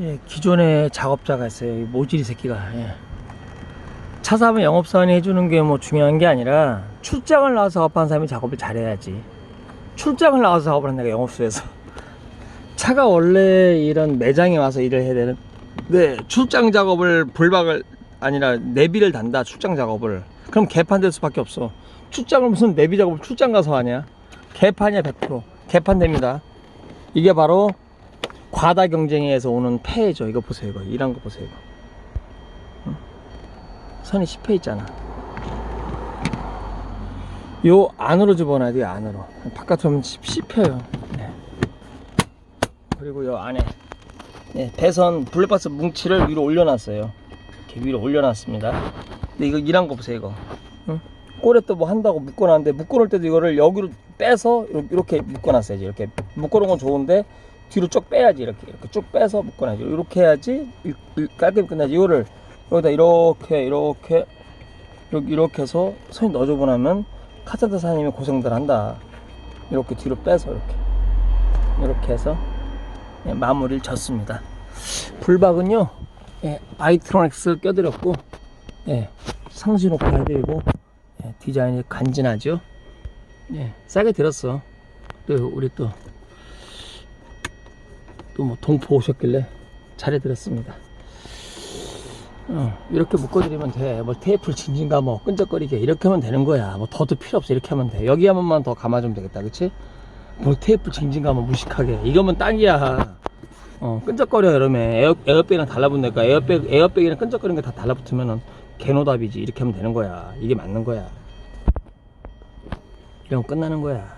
예, 기존에 작업자가 있어요. 이 모질이 새끼가. 예. 차 사면 영업사원이 해주는 게 뭐 중요한 게 아니라 출장을 나와서 작업하는 사람이 작업을 잘해야지. 출장을 나와서 작업을 한다가 영업소에서. 차가 원래 이런 매장에 와서 일을 해야 되는. 네, 출장 작업을 불박을 아니라 내비를 단다. 출장 작업을. 그럼 개판될 수밖에 없어. 출장을 무슨 내비 작업을 출장 가서 하냐? 개판이야 100%. 개판됩니다. 이게 바로 과다 경쟁에서 오는 폐해죠. 이거 보세요. 이거 이런 거 보세요. 이거. 응? 선이 10회 있잖아. 요 안으로 집어넣어야 돼요. 안으로. 바깥으로 씹혀요. 네. 그리고 요 안에 네, 배선 블랙박스 뭉치를 위로 올려놨어요. 이렇게 위로 올려놨습니다. 근데 이거 이런 거 보세요. 이거. 응? 꼬레 또뭐 한다고 묶어놨는데 묶어놓을 때도 이거를 여기로 빼서 이렇게 묶어놨어야지. 이렇게 묶어놓은 건 좋은데 뒤로 쭉 빼야지 이렇게. 이렇게 쭉 빼서 묶어놔야지. 이렇게 해야지 깔끔히 끝나지. 이거를 여기다 이렇게 이렇게 이렇게 이렇게 해서 손이 넣어주고 나면 카센터 사장님이 고생들 한다. 이렇게 뒤로 빼서 이렇게. 이렇게 해서 예, 마무리를 졌습니다. 불박은요 예, 아이트로닉스 껴드렸고 예, 높게 해드리고 예, 디자인이 간지나죠? 예, 싸게 들었어. 또 우리 또 또 뭐 동포 오셨길래 잘해드렸습니다. 어, 이렇게 묶어드리면 돼. 뭐 테이프를 징징가 뭐 끈적거리게 이렇게 하면 되는 거야. 뭐 더도 필요 없어. 이렇게 하면 돼. 여기 한 번만 더 감아주면 되겠다. 그치? 뭐 테이프 징징가 뭐 무식하게. 이거면 딱이야. 어, 끈적거려 여름에 에어, 에어백이랑 달라붙으니까 에어백, 에어백이랑 끈적거리는 게 다 달라붙으면은 개노답이지. 이렇게 하면 되는 거야. 이게 맞는 거야. 이러면 끝나는 거야.